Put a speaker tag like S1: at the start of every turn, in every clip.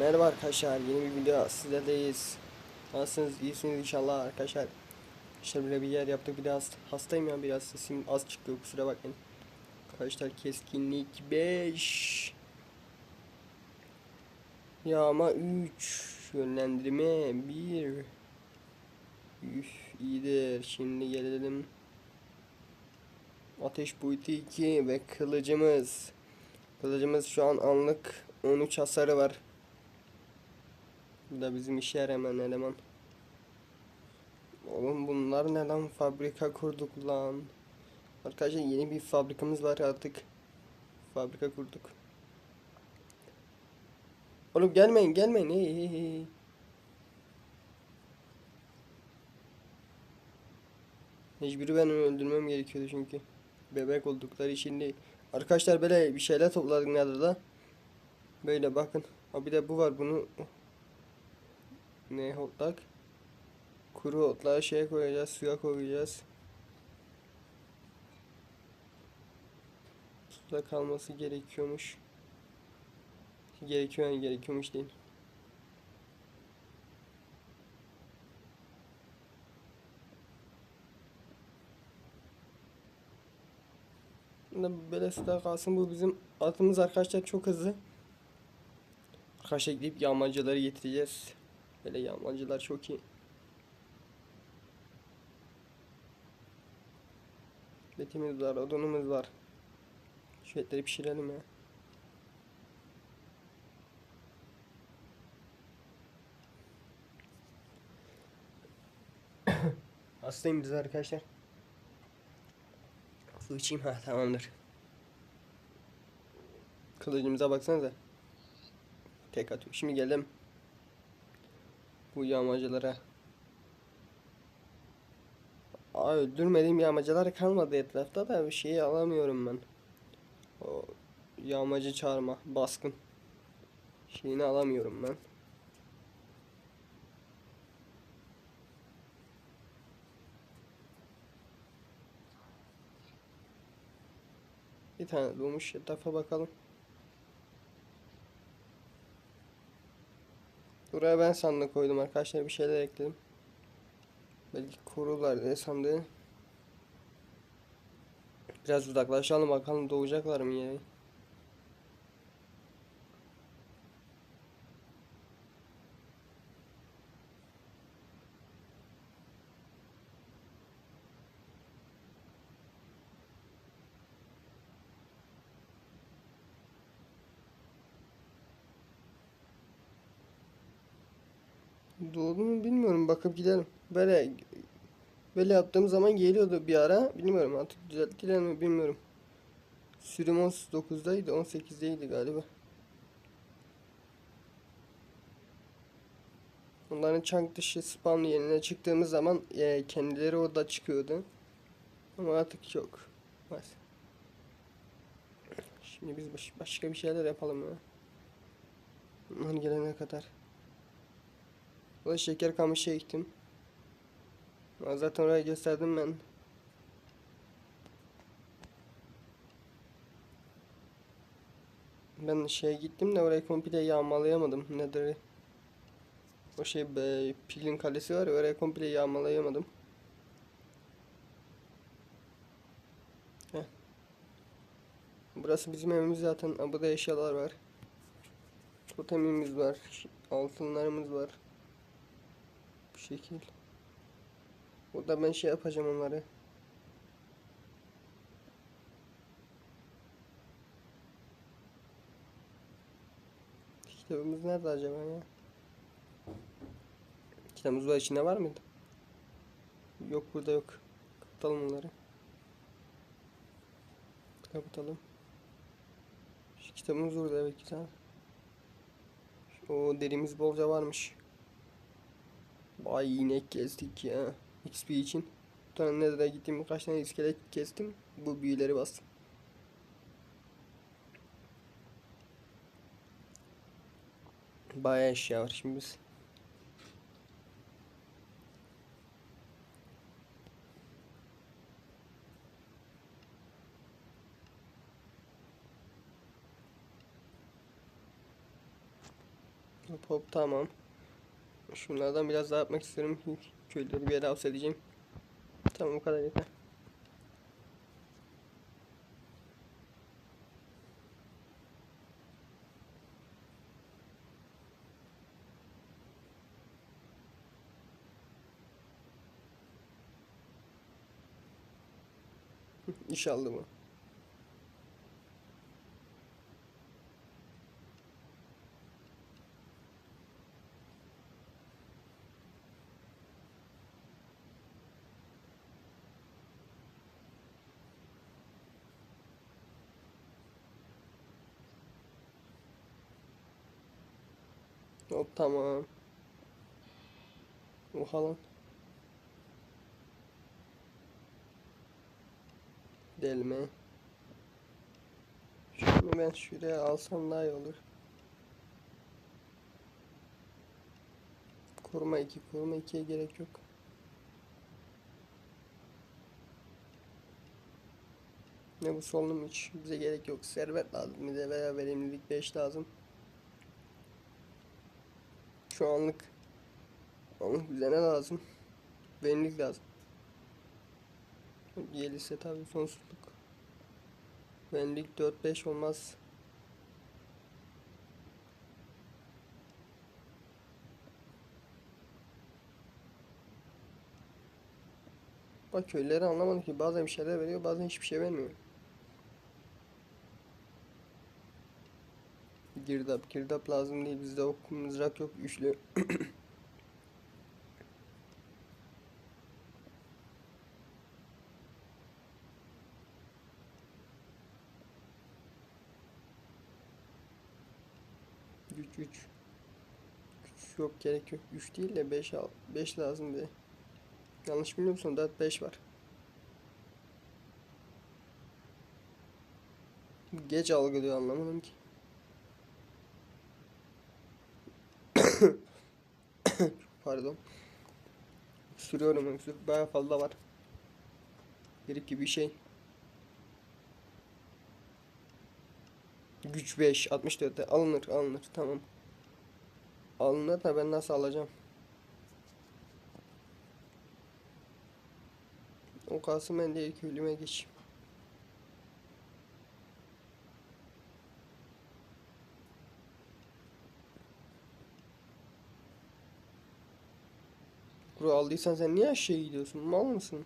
S1: Merhaba arkadaşlar yeni bir video sizlerleyiz. Nasılsınız iyisiniz inşallah arkadaşlar. İşte böyle bir yer yaptık bir de hast- hastayım ya biraz sesim az çıkıyor kusura bakmayın. Arkadaşlar keskinlik 5 Yağma 3 Yönlendirme 1 Üf iyidir şimdi gelelim Ateş boyutu 2 ve kılıcımız Kılıcımız şu an anlık 13 hasarı var. Bu da bizim işe yaramayan eleman. Oğlum bunlar ne lan fabrika kurduk lan. Arkadaşlar yeni bir fabrikamız var artık. Fabrika kurduk. Oğlum gelmeyin gelmeyin. Hey, hey, hey. Mecburi ben onu öldürmem gerekiyordu çünkü. Bebek oldukları için değil. Arkadaşlar böyle bir şeyler topladık Nether'da. Böyle bakın. Ha bir de bu var bunu ne otlak? Kuru otlağı şeye koyacağız, suya koyacağız. Suda kalması gerekiyormuş. Gerekiyor yani gerekiyormuş değil. Böyle suda kalsın bu bizim atımız arkadaşlar çok hızlı. Arkadaşlar gidip yağmacıları getireceğiz. Böyle yağmacılar çok iyi. Betimiz var, odunumuz var. Şu etleri pişirelim ya. Hastayım biz arkadaşlar. Su içeyim ha tamamdır. Kılıcımıza baksanıza. Tek atıyor. Şimdi geldim. Bu yağmacılara. Aa öldürmediğim yağmacılar kalmadı etrafta da bir şeyi alamıyorum ben. O yağmacı çağırma, baskın. Şeyini alamıyorum ben. Bir tane doğmuş etrafa bakalım. Buraya ben sandık koydum arkadaşlar bir şeyler ekledim. Belki korurlar diye sandığı. Biraz uzaklaşalım bakalım doğacaklar mı yine. Doğdu mu bilmiyorum bakıp gidelim. Böyle böyle yaptığım zaman geliyordu bir ara. Bilmiyorum artık düzelttiler mi bilmiyorum. Sürüm 19'daydı 18'deydi galiba. Onların çank dışı spawn yerine çıktığımız zaman e, kendileri orada çıkıyordu. Ama artık yok. Var. Şimdi biz baş- başka bir şeyler yapalım ya. Onlar gelene kadar. Bu da şeker kamışı ektim. Zaten oraya gösterdim ben. Ben şeye gittim de orayı komple yağmalayamadım. Nedir? O şey be, pilin kalesi var ya orayı komple yağmalayamadım. Heh. Burası bizim evimiz zaten. Burada eşyalar var. Totemimiz var. Altınlarımız var. Şekil. Burada ben şey yapacağım onları. Kitabımız nerede acaba ya? Kitabımız var içinde var mıydı? Yok burada yok. Kapatalım onları. Kapatalım. Şu kitabımız orada evet tane. O derimiz bolca varmış. Vay inek kestik ya. XP için. Bir tane gittim kaç tane iskelet kestim. Bu büyüleri bastım. Bayağı eşya var şimdi biz. Hop hop tamam. Şunlardan biraz daha yapmak istiyorum. Köyleri bir yere hapsedeceğim. Tamam o kadar yeter. İnşallah bu. Hop tamam. Oha lan. Delme. Şunu ben şuraya alsam daha iyi olur. Koruma 2, koruma 2'ye gerek yok. Ne bu solunum hiç bize gerek yok. Servet lazım bize veya verimlilik 5 lazım. Şu anlık anlık bize ne lazım? Verimlilik lazım. Gelirse tabii sonsuzluk. Verimlilik 4-5 olmaz. Bak köyleri anlamadım ki bazen bir şeyler veriyor bazen hiçbir şey vermiyor. Girdap girdap lazım değil bizde ok mızrak yok üçlü. Güç güç. Güç yok gerek yok. 3 değil de 5 al 5 lazım bize. Yanlış bilmiyor musun? 4 5 var. Geç algılıyor anlamadım ki. Pardon. Sürüyorum öksür. Baya fazla var. Herif gibi bir şey. Güç 5 64'te alınır alınır tamam. Alınır da ben nasıl alacağım? O kalsın ben de ilk ölüme geçeyim. Bro aldıysan sen niye aşağıya gidiyorsun? Mal mısın?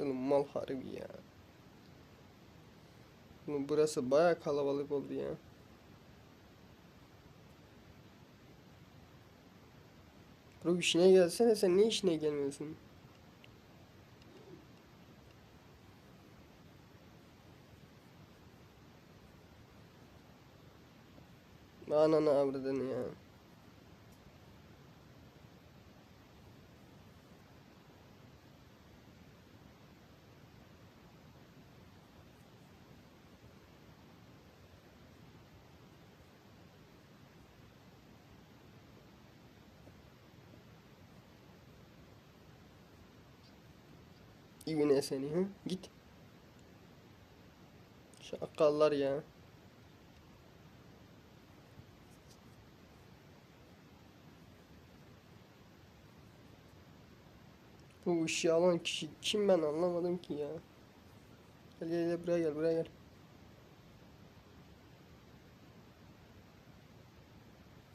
S1: Oğlum mal harbi ya. Oğlum burası baya kalabalık oldu ya. Bro işine gelsene sen niye işine gelmiyorsun? Ananı avradını ya. İbine seni hı? Git. Şakallar ya. Bu ışığı alan kişi kim ben anlamadım ki ya. Gel gel buraya gel buraya gel.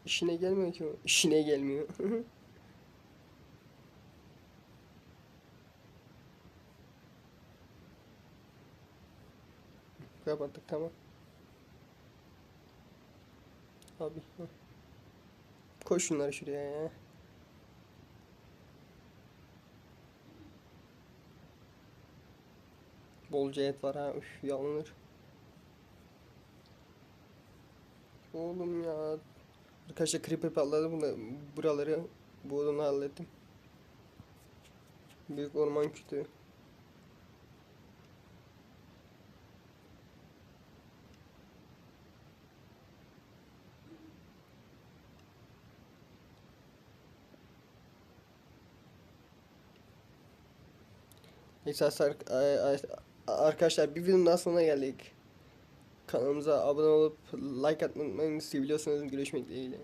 S1: İşine gelmiyor ki o. İşine gelmiyor. Kapattık tamam. Abi. Koy şunları şuraya ya. Bolca et var ha. Üf yalınır. Oğlum ya. Arkadaşlar creeper patladı. Bunda, buraları bu odunu hallettim. Büyük orman kütüğü. Ar- arkadaşlar bir videonun daha sonuna geldik. Kanalımıza abone olup like atmayı unutmayın. Seviyorsanız görüşmek dileğiyle.